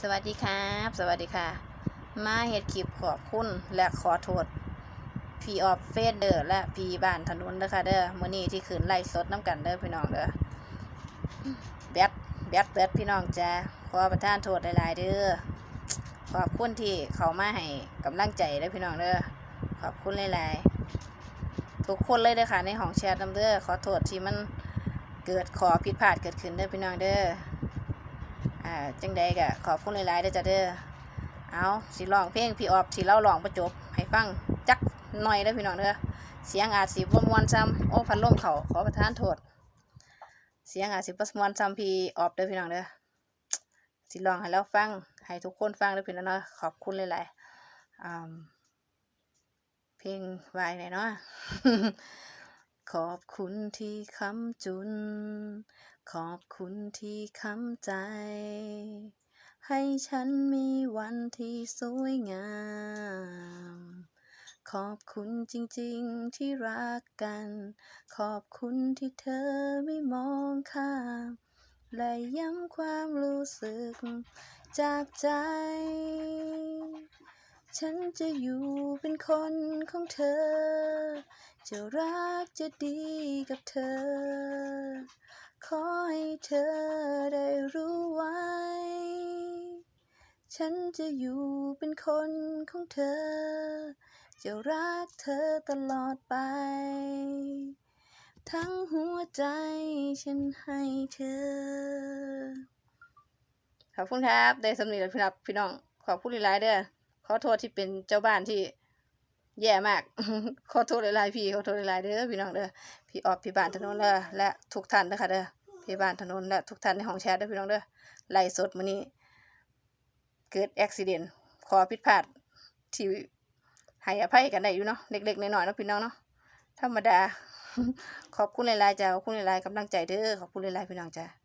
สวัสดีครับ สวัสดีค่ะ มาเฮ็ดคลิปขอบคุณและขอโทษพีออฟเฟสเดอร์และพีบ้านถนนเด้อค่ะเด้อมื้อนี้ที่คืนไล่สดน้ำกันเด้อพี่น้องเด้อแบตแบตเบิดพี่น้องจ้าขอประทานโทษหลายๆเด้อขอบคุณที่เขามาให้กำลังใจเด้อพี่น้องเด้อขอบคุณหลายๆทุกคนเลยเด้อค่ะในห้องแชทน้ำเด้อขอโทษที่มันเกิดขอผิดพลาดเกิดขึ้นเด้อพี่น้องเด้อ อ่าจังใดก็ขอบคุณหลายๆเด้อจ้ะเด้อเอาสิร้องเพลงพี่ออฟที่เราร้องประจบ ให้ฟังจักหน่อยเด้อพี่น้องเด้อเสียงอาจสิบ่ม่วนซ้ำโอ้พัดลมเขาขอประทานโทษ เสียงอาจสิบ่ม่วนซ้ำพี่ออฟเด้อพี่น้องเด้อสิร้องให้เราฟังให้ทุกคนฟังเด้อพี่น้องเนาะขอบคุณหลายๆเพลงวายไหนเนาะ ขอบคุณที่ค้ำจุน ขอบคุณที่ค้ำใจ ให้ฉันมีวันที่สวยงาม ขอบคุณจริงๆที่รักกัน ขอบคุณที่เธอไม่มองข้ามและย้ำความรู้สึกจากใจ ฉันจะอยู่เป็นคนของเธอ จะรักจะดีกับเธอ ขอให้เธอได้รู้ไว้ ฉันจะอยู่เป็นคนของเธอ จะรักเธอตลอดไป ทั้งหัวใจฉันให้เธอ ขอบคุณครับ ได้สำเร็จแล้วพี่รับพี่น้อง ขอบคุณหลายๆเด้อ อโทษที่เป็นเจ้าบ้านที่แย่มาก ขอโทษหลายๆพี่ขอโทษหลายๆเด้อพี่น้องเด้อพี่ออกพี่บ้านถนนเด้อและทุกท่านเด้อค่ะเด้อพี่บ้านถนนและทุกท่านในห้องแชทเด้อพี่น้องเด้อไล่สดมื้อนี้ เกิดอุบิเหตุขอผิดพลาดที่ให้อภัยกันได้อยู่เนาะเล็กๆน้อยๆเนาะพี่น้องเนาะธรรมดา ขอบคุณหลายๆจ้าขอบคุณหลายๆกำลังใจเด้อขอบคุณหลายๆพี่น้องจ้า